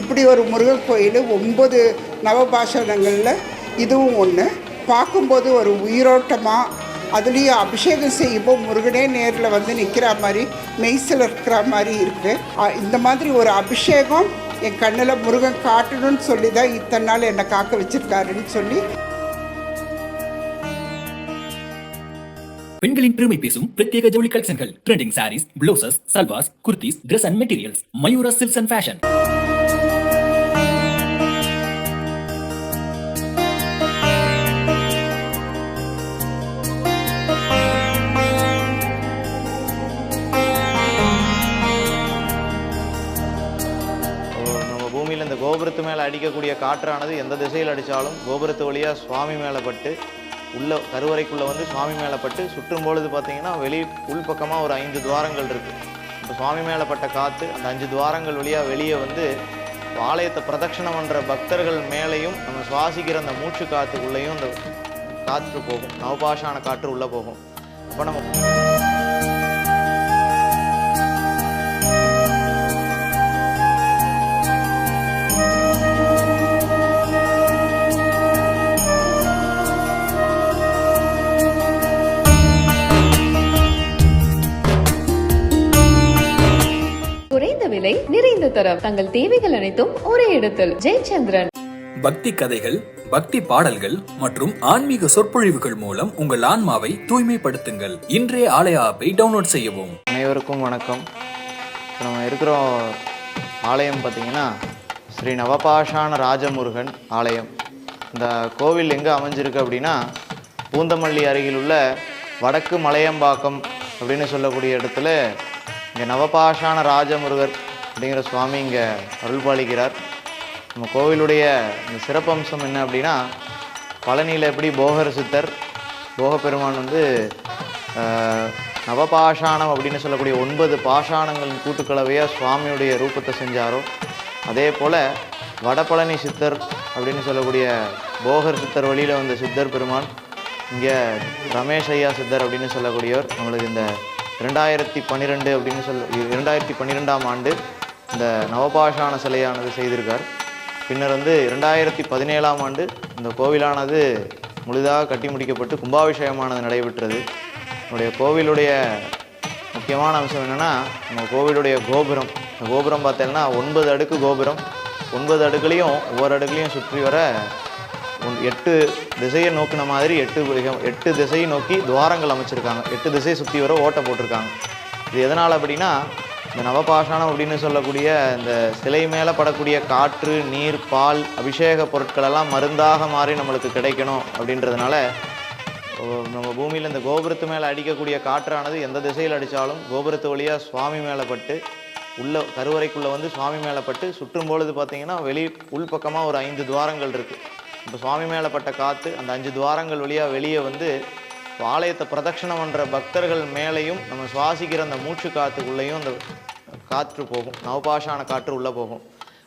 இப்படி ஒரு முருகன் கோயில் ஒன்பது நவபாஷணங்களில் இதுவும் ஒன்று பார்க்கும்போது ஒரு உயிரோட்டமாக அதுலேயும் அபிஷேகம் செய்யும்போது முருகனே நேரில் வந்து நிற்கிற மாதிரி மெய்சில் இருக்கிற மாதிரி இருக்குது இந்த மாதிரி ஒரு அபிஷேகம் என் கண்ணில் முருகன் காட்டணும்னு சொல்லி தான் இத்தனை நாள் என்னை காக்க வச்சிருக்காருன்னு சொல்லி. பெண்களின் பெருமை பேசும் பிரத்யேக ஜவுளி கலெக்ஷன்கள். Trending sarees blouses salwars kurtis Dress and materials Mayura silks and fashion அடிக்கக்கூடிய காற்றானது எந்த திசையில் அடித்தாலும் கோபுரத்து வழியாக சுவாமி மேலே பட்டு உள்ள கருவறைக்குள்ளே வந்து சுவாமி மேலே பட்டு சுற்றும் பொழுது பார்த்தீங்கன்னா வெளி உள்பக்கமாக ஒரு ஐந்து துவாரங்கள் இருக்குது இப்போ சுவாமி மேலே பட்ட காற்று அந்த அஞ்சு துவாரங்கள் வழியாக வெளியே வந்து ஆலயத்தை பிரதட்சணம் பண்ணுற பக்தர்கள் மேலேயும் நம்ம சுவாசிக்கிற அந்த மூச்சு காற்றுக்குள்ளேயும் அந்த காற்று போகும். நவபாஷான காற்று உள்ளே போகும். அப்போ நம்ம விலை நிறைந்த தரம். தங்கள் தேவைகள் அனைத்தும் ஒரே இடத்தில். ஜெயச்சந்திரன். பக்தி கதைகள் பக்தி பாடல்கள் மற்றும் ஆன்மீக சொற்பொழிவுகள் மூலம் உங்கள் ஆன்மாவை தூய்மைப்படுத்துங்கள். இன்றைய ஆலய ஆப்பை டவுன்லோட் செய்யவும். அனைவருக்கும் வணக்கம். இப்போ நம்ம இருக்கிற ஆலயம் பார்த்திங்கன்னா ஸ்ரீ நவபாஷான ராஜமுருகன் ஆலயம். இந்த கோவில் எங்கே அமைஞ்சிருக்கு அப்படின்னா பூந்தமல்லி அருகில் உள்ள வடக்கு மலையம்பாக்கம் அப்படின்னு சொல்லக்கூடிய இடத்துல இங்கே நவபாஷான ராஜமுருகர் அப்படிங்கிற சுவாமி இங்கே அருள் பாலிக்கிறார் நம்ம கோவிலுடைய இந்த சிறப்பம்சம் என்ன அப்படின்னா பழனியில் எப்படி போகர் சித்தர் போகப்பெருமான் வந்து நவபாஷாணம் அப்படின்னு சொல்லக்கூடிய ஒன்பது பாஷாணங்களின் கூட்டுக்கலவையாக சுவாமியுடைய ரூபத்தை செஞ்சாரோ அதே போல் வடபழனி சித்தர் அப்படின்னு சொல்லக்கூடிய போகர் சித்தர் வழியில் வந்த சித்தர் பெருமான் இங்கே ரமேஷ் ஐயா சித்தர் அப்படின்னு சொல்லக்கூடியவர். நம்மளுக்கு இந்த ரெண்டாயிரத்தி பன்னிரெண்டு அப்படின்னு சொல்ல இரண்டாயிரத்தி பன்னிரெண்டாம் ஆண்டு இந்த நவபாஷான சிலையானது செய்திருக்கார். பின்னர் வந்து ரெண்டாயிரத்தி பதினேழாம் ஆண்டு இந்த கோவிலானது முழுதாக கட்டி முடிக்கப்பட்டு கும்பாபிஷேகமானது நடைபெற்றது. நம்முடைய கோவிலுடைய முக்கியமான அம்சம் என்னென்னா நம்ம கோவிலுடைய கோபுரம். இந்த கோபுரம் பார்த்தீங்கன்னா ஒன்பது அடுக்கு கோபுரம். ஒன்பது அடுக்குலையும் ஒவ்வொரு அடுக்குலையும் சுற்றி வர ஒன்- எட்டு திசையை நோக்கின மாதிரி எட்டு எட்டு திசையை நோக்கி துவாரங்கள் அமைச்சிருக்காங்க. எட்டு திசையை சுற்றி வர ஓட்டை போட்டிருக்காங்க. இது எதனால் அப்படின்னா இந்த நவபாஷாணம் அப்படின்னு சொல்லக்கூடிய இந்த சிலை மேலே படக்கூடிய காற்று நீர் பால் அபிஷேக பொருட்களெல்லாம் மருந்தாக மாறி நம்மளுக்கு கிடைக்கணும் அப்படின்றதுனால நம்ம பூமியில் இந்த கோபுரத்து மேலே அடிக்கக்கூடிய காற்றானது எந்த திசையில் அடித்தாலும் கோபுரத்து வழியாக சுவாமி மேலே பட்டு உள்ள கருவறைக்குள்ளே வந்து சுவாமி மேலே பட்டு சுற்றும் பொழுது பார்த்திங்கன்னா வெளி உள்பக்கமாக ஒரு ஐந்து துவாரங்கள் இருக்குது இப்போ சுவாமி மேலே பட்ட காற்று அந்த அஞ்சு துவாரங்கள் வழியாக வெளியே வந்து ஆலயத்தை பிரதட்சணம் பண்ணுற பக்தர்கள் மேலேயும் நம்ம சுவாசிக்கிற அந்த மூச்சு காற்றுக்குள்ளேயும் அந்த காற்று போகும். நவபாஷான காற்று உள்ளே போகும்.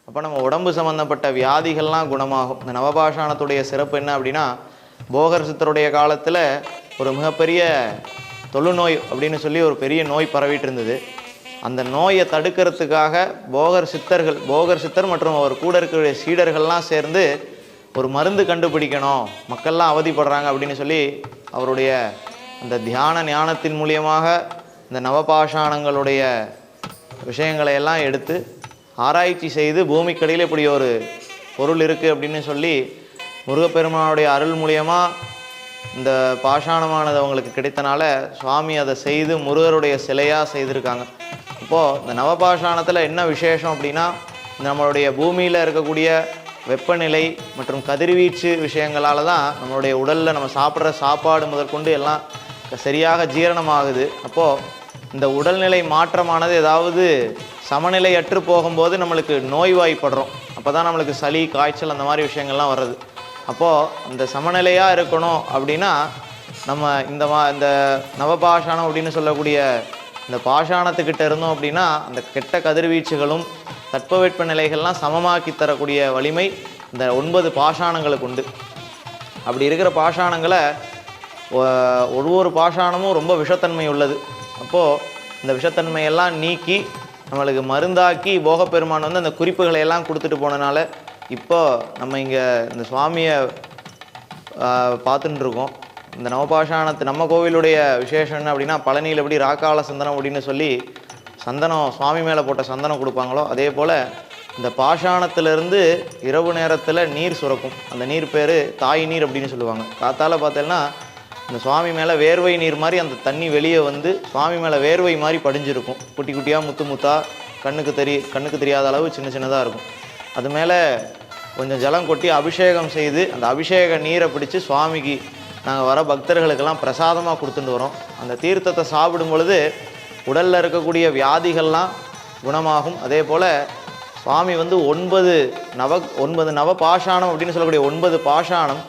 அப்போ நம்ம உடம்பு சம்மந்தப்பட்ட வியாதிகள்லாம் குணமாகும். இந்த நவபாஷானத்துடைய சிறப்பு என்ன அப்படின்னா போகர் சித்தருடைய காலத்தில் ஒரு மிகப்பெரிய தொழுநோய் அப்படின்னு சொல்லி ஒரு பெரிய நோய் பரவிட்டு இருந்தது அந்த நோயை தடுக்கிறதுக்காக போகர் சித்தர்கள் போகர் சித்தர் மற்றும் அவர் கூட இருக்கக்கூடிய சீடர்கள்லாம் சேர்ந்து ஒரு மருந்து கண்டுபிடிக்கணும். மக்கள்லாம் அவதிப்படுறாங்க அப்படின்னு சொல்லி அவருடைய அந்த தியான ஞானத்தின் மூலியமாக இந்த நவபாஷாணங்களுடைய விஷயங்களை எல்லாம் எடுத்து ஆராய்ச்சி செய்து பூமிக்கடியில் இப்படி ஒரு பொருள் இருக்குது அப்படின்னு சொல்லி முருகப்பெருமானுடைய அருள் மூலியமாக இந்த பாஷாணமானது அவங்களுக்கு கிடைத்தனால சுவாமி அதை செய்து முருகருடைய சிலையாக செய்திருக்காங்க. இப்போது இந்த நவபாஷாணத்தில் என்ன விசேஷம் அப்படின்னா நம்மளுடைய பூமியில் இருக்கக்கூடிய வெப்பநிலை மற்றும் கதிர்வீச்சு விஷயங்களால தான் நம்மளுடைய உடலில் நம்ம சாப்பிட்ற சாப்பாடு முதற்கொண்டு எல்லாம் சரியாக ஜீரணமாகுது. அப்போது இந்த உடல்நிலை மாற்றமானது ஏதாவது சமநிலையற்று போகும்போது நம்மளுக்கு நோய்வாய்ப்படுறோம். அப்போ தான் நம்மளுக்கு சளி காய்ச்சல் அந்த மாதிரி விஷயங்கள்லாம் வர்றது. அப்போது இந்த சமநிலையாக இருக்கணும் அப்படின்னா நம்ம இந்த மா இந்த நவபாஷாணம் அப்படின்னு சொல்லக்கூடிய இந்த பாஷாணத்துக்கிட்ட இருந்தோம் அப்படின்னா அந்த கெட்ட கதிர்வீச்சுகளும் தட்பவெட்ப நிலைகள்லாம் சமமாக்கி தரக்கூடிய வலிமை இந்த ஒன்பது பாஷாணங்களுக்கு உண்டு. அப்படி இருக்கிற பாஷாணங்களை ஒவ்வொரு பாஷாணமும் ரொம்ப விஷத்தன்மை உள்ளது. அப்போது இந்த விஷத்தன்மையெல்லாம் நீக்கி நம்மளுக்கு மருந்தாக்கி போகப்பெருமான் வந்து அந்த குறிப்புகளை எல்லாம் கொடுத்துட்டு போனனால இப்போ நம்ம இங்கே இந்த சுவாமியை பார்த்துட்டுருக்கோம் இந்த நவபாஷாணத்து நம்ம கோவிலுடைய விசேஷம் என்ன அப்படின்னா பழனியில் எப்படி ராக்கால சந்தனம் அப்படின்னு சொல்லி சந்தனம் சுவாமி மேலே போட்ட சந்தனம் கொடுப்பாங்களோ அதே போல் இந்த பாஷாணத்திலிருந்து இரவு நேரத்தில் நீர் சுரக்கும். அந்த நீர் பேர் தாய் நீர் அப்படின்னு சொல்லுவாங்க. காத்தால் பார்த்தேன்னா இந்த சுவாமி மேலே வேர்வை நீர் மாதிரி அந்த தண்ணி வெளியே வந்து சுவாமி மேலே வேர்வை மாதிரி படிஞ்சிருக்கும். குட்டி குட்டியாக முத்து முத்தா கண்ணுக்கு தெரிய கண்ணுக்கு தெரியாத அளவு சின்ன சின்னதாக இருக்கும். அது மேலே கொஞ்சம் ஜலம் கொட்டி அபிஷேகம் செய்து அந்த அபிஷேக நீரை பிடிச்சி சுவாமிக்கு நாங்கள் வர பக்தர்களுக்கெல்லாம் பிரசாதமாக கொடுத்துட்டு வரோம். அந்த தீர்த்தத்தை சாப்பிடும் பொழுது உடலில் இருக்கக்கூடிய வியாதிகள்லாம் குணமாகும். அதே போல் சுவாமி வந்து ஒன்பது நவ ஒன்பது நவ பாஷாணம் அப்படின்னு சொல்லக்கூடிய ஒன்பது பாஷாணம்.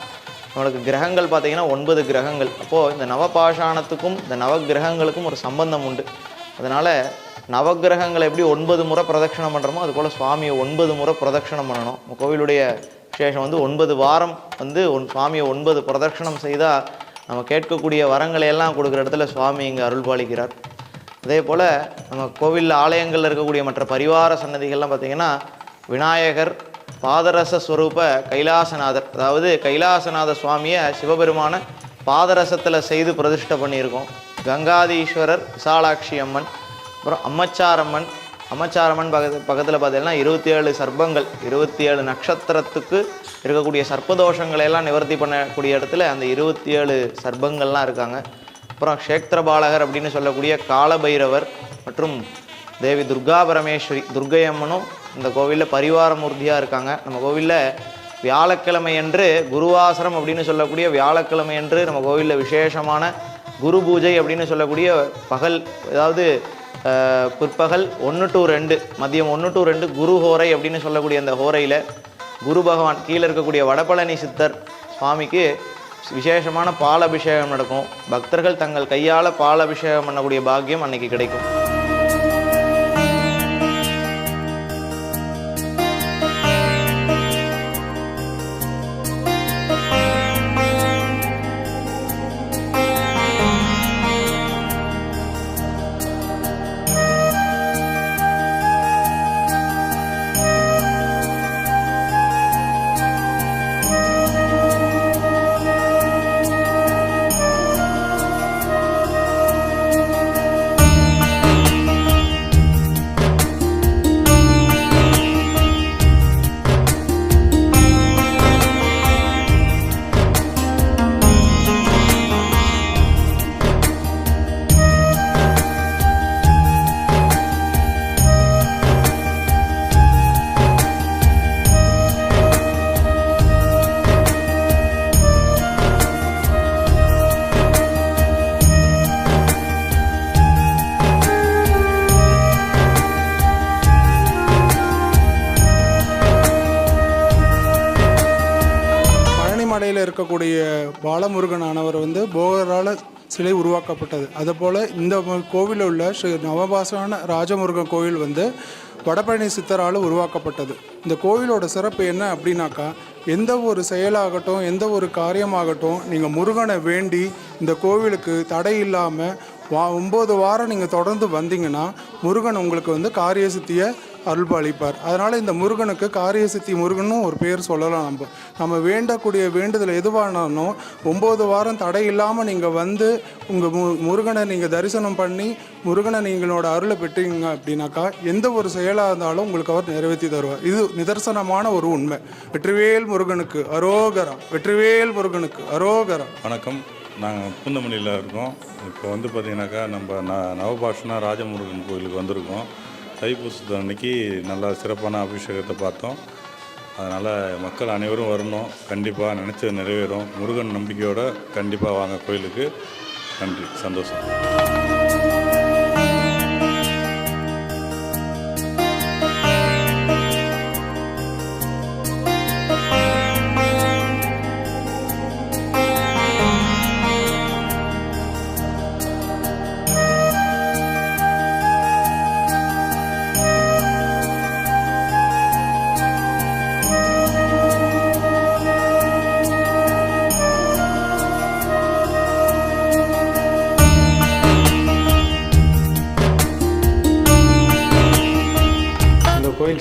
நம்மளுக்கு கிரகங்கள் பார்த்திங்கன்னா ஒன்பது கிரகங்கள். அப்போது இந்த நவபாஷாணத்துக்கும் இந்த நவ கிரகங்களுக்கும் ஒரு சம்பந்தம் உண்டு. அதனால் நவகிரகங்களை எப்படி ஒன்பது முறை பிரதட்சணம் பண்ணுறோமோ அதுபோல் சுவாமியை ஒன்பது முறை பிரதட்சணம் பண்ணணும். நம்ம கோவிலுடைய விசேஷம் வந்து ஒன்பது வாரம் வந்து ஒன் சுவாமியை ஒன்பது பிரதட்சணம் செய்தால் நம்ம கேட்கக்கூடிய வரங்களை எல்லாம் கொடுக்குற இடத்துல சுவாமி இங்கே அருள் பாலிக்கிறார் அதே போல் நம்ம கோவிலில் ஆலயங்களில் இருக்கக்கூடிய மற்ற பரிவார சன்னதிகள்லாம் பார்த்திங்கன்னா விநாயகர் பாதரச ஸ்வரூப கைலாசநாதர் அதாவது கைலாசநாத சுவாமியை சிவபெருமான பாதரசத்தில் செய்து பிரதிஷ்டை பண்ணியிருக்கோம். கங்காதீஸ்வரர் விசாலாட்சி அம்மன் அப்புறம் அம்மச்சாரம்மன் அம்மச்சாரம்மன் பக்கத்து பக்கத்தில் பார்த்தீங்கன்னா இருபத்தி ஏழு சர்ப்பங்கள் இருபத்தி ஏழு நட்சத்திரத்துக்கு இருக்கக்கூடிய சர்ப்பதோஷங்களை எல்லாம் நிவர்த்தி பண்ணக்கூடிய இடத்துல அந்த இருபத்தி ஏழு சர்ப்பங்கள்லாம் இருக்காங்க. அப்புறம் க்ஷேத்திர பாலகர் அப்படின்னு சொல்லக்கூடிய காலபைரவர் மற்றும் தேவி துர்கா பரமேஸ்வரி துர்க்கை அம்மனும் இந்த கோவிலில் பரிவார மூர்த்தியாக இருக்காங்க. நம்ம கோவிலில் வியாழக்கிழமை என்று குருவாசரம் அப்படின்னு சொல்லக்கூடிய வியாழக்கிழமை என்று நம்ம கோவிலில் விசேஷமான குரு பூஜை அப்படின்னு சொல்லக்கூடிய பகல் அதாவது பிற்பகல் ஒன்று டு ரெண்டு மதியம் ஒன்று டு ரெண்டு குரு ஹோரை அப்படின்னு சொல்லக்கூடிய அந்த ஹோரையில் குரு பகவான் கீழே இருக்கக்கூடிய வடபழனி சித்தர் சுவாமிக்கு விசேஷமான பால் அபிஷேகம் நடக்கும். பக்தர்கள் தங்கள் கையால் பால் அபிஷேகம் பண்ணக்கூடிய பாக்கியம் அன்னைக்கு கிடைக்கும். மலையில் இருக்கக்கூடிய பாலமுருகனானவர் வந்து போகரால் சிலை உருவாக்கப்பட்டது. அதுபோல் இந்த கோவிலில் உள்ள ஸ்ரீ நவபாசன ராஜமுருகன் கோவில் வந்து வடபழனி சித்தரால் உருவாக்கப்பட்டது. இந்த கோவிலோட சிறப்பு என்ன அப்படின்னாக்கா எந்த ஒரு செயலாகட்டும் எந்த ஒரு காரியமாகட்டும் நீங்கள் முருகனை வேண்டி இந்த கோவிலுக்கு தடை இல்லாமல் வா ஒம்பது வாரம் நீங்கள் தொடர்ந்து வந்தீங்கன்னா முருகன் உங்களுக்கு வந்து காரிய சித்தியை அருள்பாலிப்பார். அதனால் இந்த முருகனுக்கு காரியசித்தி முருகனும் ஒரு பேர் சொல்லலாம் நம்ம. நம்ம வேண்டக்கூடிய வேண்டுதல் எதுவானாலும் ஒம்பது வாரம் தடை இல்லாமல் நீங்கள் வந்து உங்கள் மு முருகனை நீங்கள் தரிசனம் பண்ணி முருகனை நீங்களோட அருளை பெற்றீங்க அப்படின்னாக்கா எந்த ஒரு செயலாக இருந்தாலும் உங்களுக்கு அவர் நிறைவேற்றி தருவார். இது நிதர்சனமான ஒரு உண்மை. வெற்றிவேல் முருகனுக்கு அரோகரம். வெற்றிவேல் முருகனுக்கு அரோகரம். வணக்கம். நாங்கள் பூந்தமல்லியில் இருக்கோம். இப்போ வந்து பார்த்தீங்கன்னாக்கா நம்ம ந நவபாஷனா ராஜமுருகன் கோயிலுக்கு வந்திருக்கோம். தைப்பூசத்து அன்னைக்கு நல்லா சிறப்பான அபிஷேகத்தை பார்த்தோம். அதனால் மக்கள் அனைவரும் வரணும். கண்டிப்பாக நினச்சது நிறைவேறும். முருகன் நம்பிக்கையோடு கண்டிப்பாக வாங்க கோயிலுக்கு. நன்றி. சந்தோஷம்.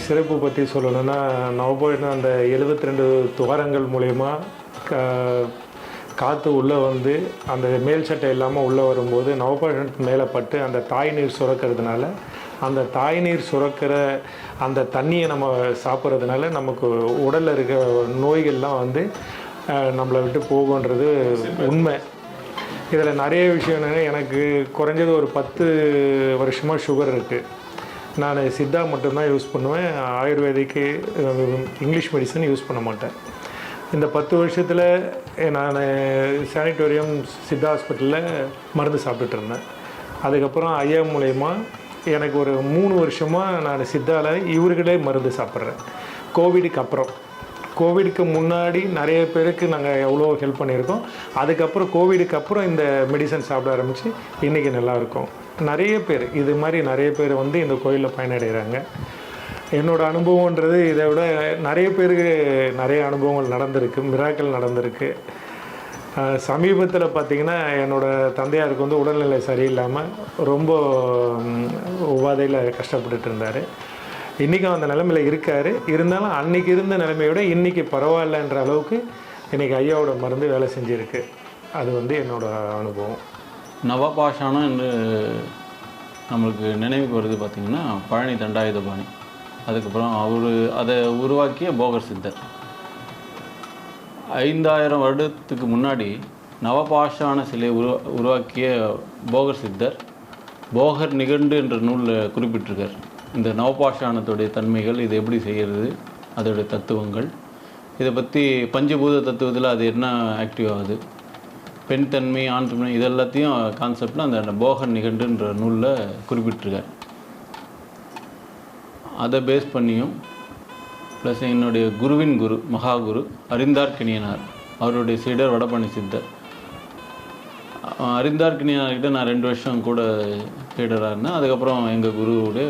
சிறப்பு பற்றி சொல்லணும்னா நவபோயின அந்த 72 ரெண்டு துவாரங்கள் மூலயமா காற்று உள்ளே வந்து அந்த மேல் சட்டை இல்லாமல் உள்ளே வரும்போது நவபாஷணத்து மேலே பட்டு அந்த தாய் நீர் சுரக்கிறதுனால அந்த தாய் நீர் சுரக்கிற அந்த தண்ணியை நம்ம சாப்பிட்றதுனால நமக்கு உடலில் இருக்க நோய்கள்லாம் வந்து நம்மளை விட்டு போகுன்றது உண்மை. இதில் நிறைய விஷயம் என்னென்னா எனக்கு குறைஞ்சது ஒரு பத்து வருஷமாக சுகர் இருக்குது நான் சித்தா மட்டும்தான் யூஸ் பண்ணுவேன். ஆயுர்வேதிக்கு இங்கிலீஷ் மெடிசன் யூஸ் பண்ண மாட்டேன். இந்த பத்து வருஷத்தில் நான் சானிட்டோரியம் சித்தா ஹாஸ்பிட்டலில் மருந்து சாப்பிட்டுட்டு இருந்தேன். அதுக்கப்புறம் ஐயா மூலயமா எனக்கு ஒரு மூணு வருஷமாக நான் சித்தாவில் இவர்களே மருந்து சாப்பிட்றேன். கோவிடுக்கு அப்புறம். கோவிடுக்கு முன்னாடி நிறைய பேருக்கு நாங்கள் எவ்வளோ ஹெல்ப் பண்ணியிருக்கோம். அதுக்கப்புறம் கோவிடுக்கு அப்புறம் இந்த மெடிசன் சாப்பிட ஆரம்பித்து இன்றைக்கி நல்லாயிருக்கும் நிறைய பேர் இது மாதிரி நிறைய பேர் வந்து இந்த கோயிலில் பயனடைகிறாங்க. என்னோடய அனுபவன்றது இதை விட நிறைய பேருக்கு நிறைய அனுபவங்கள் நடந்திருக்கு மிராக்கள் நடந்திருக்கு. சமீபத்தில் பார்த்திங்கன்னா என்னோடய தந்தையாருக்கு வந்து உடல்நிலை சரியில்லாமல் ரொம்ப உபாதையில் கஷ்டப்பட்டுட்டு இருந்தார். இன்றைக்கும் அந்த நிலமையில் இருக்கார். இருந்தாலும் அன்னைக்கு இருந்த நிலைமையோட இன்றைக்கி பரவாயில்லன்ற அளவுக்கு இன்றைக்கி ஐயாவோட மருந்து வேலை செஞ்சுருக்கு. அது வந்து என்னோடய அனுபவம். நவபாஷானம் என்று நம்மளுக்கு நினைவுக்கு வருது பார்த்திங்கன்னா பழனி தண்டாயுதபாணி. அதுக்கப்புறம் அவர் அதை உருவாக்கிய போகர் சித்தர். ஐந்தாயிரம் வருடத்துக்கு முன்னாடி நவபாஷான சிலை உருவா உருவாக்கிய போகர் சித்தர் போகர் நிகண்டு என்ற நூலில் குறிப்பிட்டிருக்கார். இந்த நவபாஷானத்துடைய தன்மைகள் இது எப்படி செய்கிறது அதோடைய தத்துவங்கள் இதை பற்றி பஞ்சபூத தத்துவத்தில் அது என்ன ஆக்டிவ் ஆகுது பெண் தன்மை ஆண் தன்மை இது எல்லாத்தையும் கான்செப்டில் அந்த போகர் நிகண்டுன்ற நூலில் குறிப்பிட்டிருக்கார். அதை பேஸ் பண்ணியும் ப்ளஸ் என்னுடைய குருவின் குரு மகாகுரு அறிந்தார்கிணியனார் அவருடைய சீடர் வடபழனி சித்தர் அஹ் அறிந்தார்கிணியனார்கிட்ட நான் ரெண்டு வருஷம் கூட சீடராக இருந்தேன் அதுக்கப்புறம் எங்கள் குருவோடைய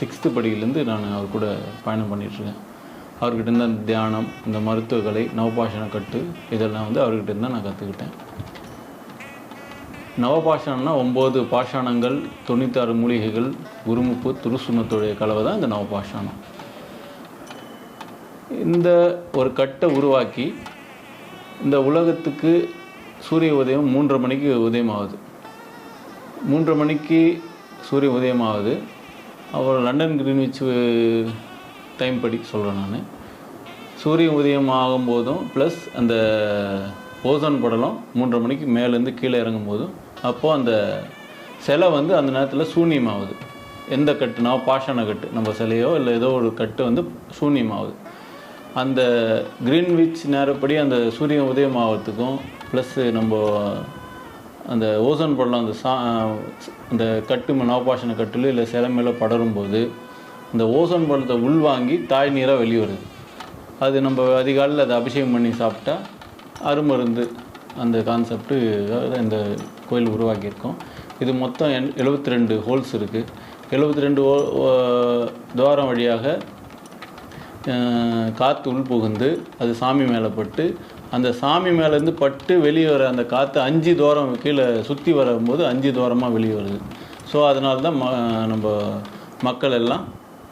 சிக்ஸ்த்து படியிலேருந்து நான் அவர் கூட பயணம் பண்ணிகிட்ருக்கேன் அவர்கிட்ட இருந்த அந்த தியானம் இந்த மருத்துவக்கலை நவபாஷண கட்டு இதெல்லாம் வந்து அவர்கிட்ட இருந்தால் நான் கற்றுக்கிட்டேன் நவபாஷணம்னா ஒம்பது பாஷாணங்கள் தொண்ணூத்தாறு மூலிகைகள் குருமுப்பு துருசுணத்துடைய கலவை தான் இந்த நவபாஷாணம். இந்த ஒரு கட்டை உருவாக்கி இந்த உலகத்துக்கு சூரிய உதயம் மூன்றரை மணிக்கு உதயமாகுது. மூன்றரை மணிக்கு சூரிய உதயமாகுது. அப்புறம் லண்டன் கிரீன்விச் டைம் படி சொல்கிறேன் நான். சூரியன் உதயம் ஆகும்போதும் ப்ளஸ் அந்த ஓசோன் படலம் மூன்றரை மணிக்கு மேலேருந்து கீழே இறங்கும் போதும் அப்போது அந்த சிலை வந்து அந்த நேரத்தில் சூன்யமாகுது. எந்த கட்டுனா பாஷான கட்டு நம்ம சிலையோ இல்லை ஏதோ ஒரு கட்டு வந்து சூன்யமாகுது. அந்த கிரீன்விச் நேரப்படி அந்த சூரியன் உதயம் ஆகிறதுக்கும் ப்ளஸ்ஸு நம்ம அந்த ஓசோன் படலம் அந்த சா அந்த கட்டு நவபாஷண கட்டில் இல்லை சிலை மேலே படரும்போது இந்த ஓசோன் படத்தை உள்வாங்கி தாய் நீராக வெளியே வருது அது நம்ம அதிகாலையில் அதை அபிஷேகம் பண்ணி சாப்பிட்டா அருமருந்து அந்த கான்செப்ட்டு இந்த கோயில் உருவாக்கியிருக்கோம். இது மொத்தம் எண் எழுபத்தி ரெண்டு ஹோல்ஸ் இருக்குது எழுபத்தி ரெண்டு துவாரம் வழியாக காற்று உள் புகுந்து அது சாமி மேலே பட்டு அந்த சாமி மேலேருந்து பட்டு வெளியே வர அந்த காற்று அஞ்சு தூரம் கீழே சுற்றி வரும்போது அஞ்சு தூரமாக வெளியே வருது. ஸோ அதனால தான் ம நம்ம மக்கள் எல்லாம்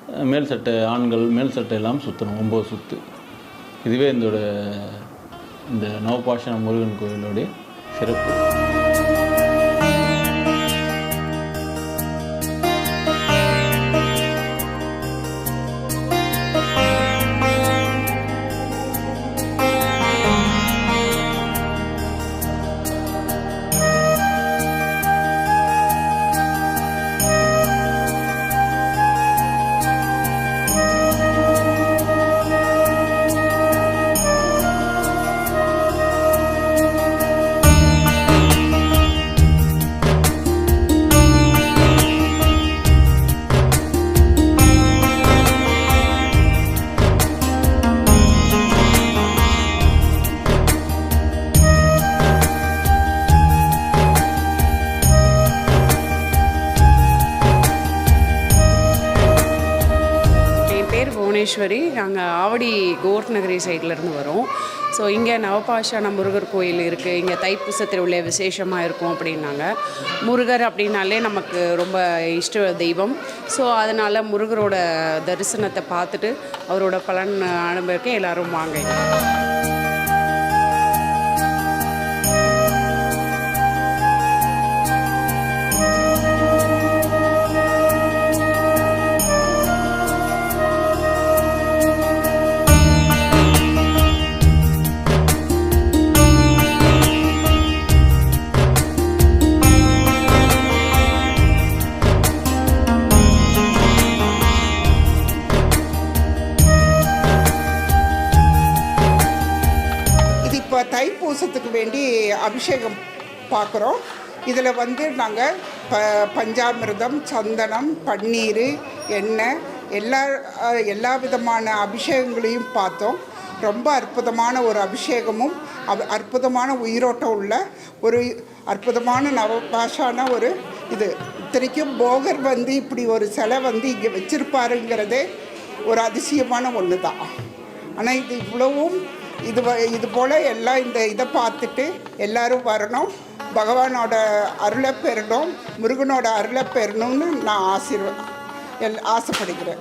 மேல் சட்டை ஆண்கள் மேல் சட்டை எல்லாம் சுற்றணும் ஒம்பது சுற்று இதுவே இதோட இந்த நவபாஷண முருகன் கோயிலோடைய சிறப்பு. என் நாங்கள் ஆவடி கோர்ட் நகரி சைட்லேருந்து வரோம். ஸோ இங்கே நவபாஷான முருகர் கோயில் இருக்குது இங்கே தைப்பூச திருவிழா விசேஷமாக இருக்கும் அப்படின்னாங்க. முருகர் அப்படின்னாலே நமக்கு ரொம்ப இஷ்ட தெய்வம். ஸோ அதனால் முருகரோட தரிசனத்தை பார்த்துட்டு அவரோட பலன் அனுபவிக்க எல்லோரும் வாங்க. அபிஷேகம் பார்க்குறோம். இதில் வந்து நாங்கள் ப பஞ்சாமிர்தம் சந்தனம் பன்னீர் எண்ணெய் எல்லா எல்லா விதமான அபிஷேகங்களையும் பார்த்தோம். ரொம்ப அற்புதமான ஒரு அபிஷேகமும் அப் அற்புதமான உயிரோட்டம் உள்ள ஒரு அற்புதமான நவபாஷான ஒரு இது. இத்தனைக்கும் போகர் வந்து இப்படி ஒரு சிலை வந்து இங்கே வச்சுருப்பாருங்கிறதே ஒரு அதிசயமான ஒன்று தான் ஆனால் இது இவ்வளவும் இது இது போல் எல்லாம் இந்த இதை பார்த்துட்டு எல்லாரும் வரணும். பகவானோட அருளை பெறணும். முருகனோட அருளை பெறணும்னு நான் ஆசீர்வ எல் ஆசைப்படுகிறேன்.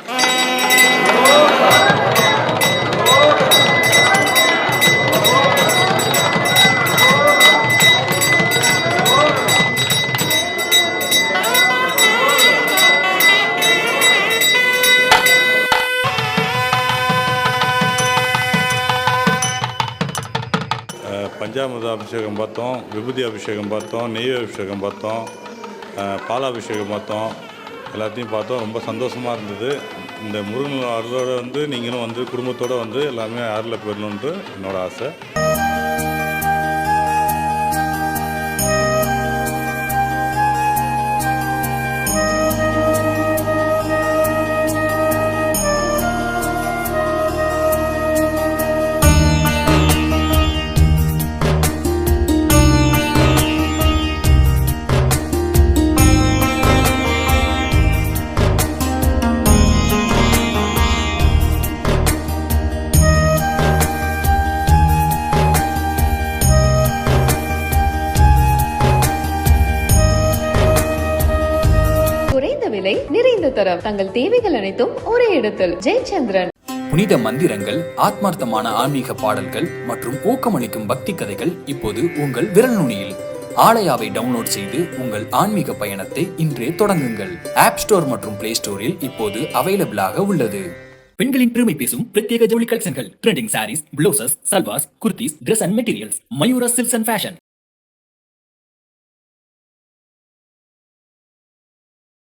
அபிஷேகம் பார்த்தோம் விபூதி அபிஷேகம் பார்த்தோம் நெய் அபிஷேகம் பார்த்தோம் பாலாபிஷேகம் பார்த்தோம். எல்லாத்தையும் பார்த்தோம். ரொம்ப சந்தோஷமாக இருந்தது. இந்த முருகன் அருளோடு வந்து நீங்களும் வந்து குடும்பத்தோடு வந்து எல்லாமே அருளை பெறணுன்ட்டு என்னோடய ஆசை. விலை நிறைந்த தரம். தங்கள் தேவைகள் அனைத்தும் ஒரே இடத்தில். ஜெயச்சந்திரன். புனித மந்திரங்கள் ஆத்மார்த்தமான ஆன்மீக பாடல்கள் மற்றும் ஊக்கமளிக்கும் பக்தி கதைகள் இப்போது உங்கள் விரல் நுனியில். ஆலயாவை டவுன்லோட் செய்து உங்கள் ஆன்மீக பயணத்தை இன்றே தொடங்குங்கள். ஆப் ஸ்டோர் மற்றும் பிளே ஸ்டோரில் இப்போது அவைலபிளாக உள்ளது. பெண்களின் பெருமை பேசும் பிரத்யேக ஜவுளி கலெக்ஷன்கள் trending sarees blouses salwars kurtis Dress and materials Mayura silks and fashion